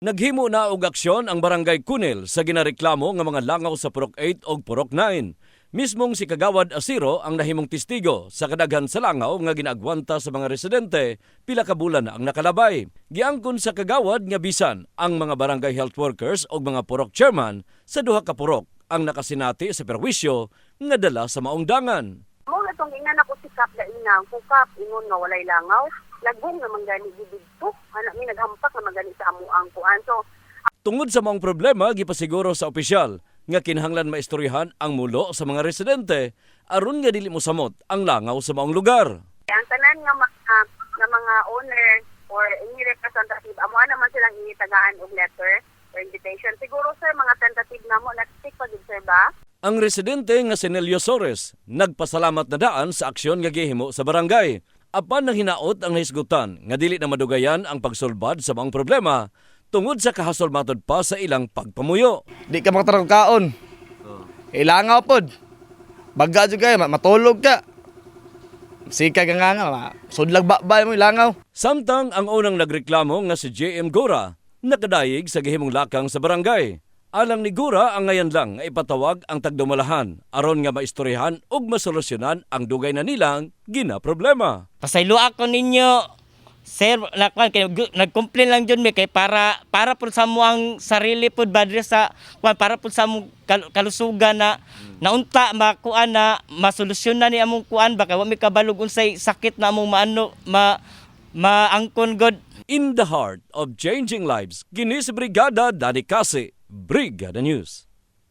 Naghimo na og aksyon ang barangay Kunil sa ginareklamo nga mga langaw sa Purok 8 ug Purok 9. Mismong si Kagawad Asiro ang nahimong testigo sa kadaghan sa langaw nga ginagwanta sa mga residente pila ka bulan na ang nakalabay. Giangkon sa Kagawad nga bisan ang mga barangay health workers ug mga purok chairman sa duha ka purok ang nakasinati sa perwisyo nga dala sa maong dangan. Mo na tong ingnan ako sikap na inang kukap ingon nga walay langaw. Lagong naman gani gibidto. Anak mi naghampak naman gani sa amo ang kuan. So Tungod sa maong problema, gipasiguro sa opisyal nga kinahanglan maistoryahan ang mulo sa mga residente aron nga dili mo samot ang langaw sa maong lugar. ang tanan nga mga nga mga owner or any representative amo naman silang initagaan og letter or invitation. Siguro sir mga tentative na mo nag-stick pa gid sir ba? Ang residente nga si Nelio Sores nagpasalamat na daan sa aksyon nga gihimo sa barangay. Apan nang hinaot ang nahisgutan nga dili na madugayan ang pagsulbad sa maong problema tungod sa kahasol matod pa sa ilang pagpamuyo. Di ka makatarong kaon. Ilangaw pod. Baga jud kay matulog ka. Sika ka nga nga, ma- sudlag bakbay mo ilangaw. Samtang ang unang nagreklamo nga si JM Gora nakadayig sa gihimong lakang sa barangay. Alang ni Gora ang ngayon lang nga ipatawag ang tagdumalahan aron nga maistoryahan ug masolusyonan ang dugay na nilang gina problema. Pasaylo ako ninyo. Sir, nakwan kay nag-complain lang jud mi kay para para pud sa mo ang sarili pud badre sa kwan para pud sa mo kal- kalusugan na naunta makuan na masolusyonan ni among kuan baka wa mi kabalog unsay sakit na among maano ma maangkon god In the heart of changing lives, kini si Brigada Dani Kasi, Brigada News.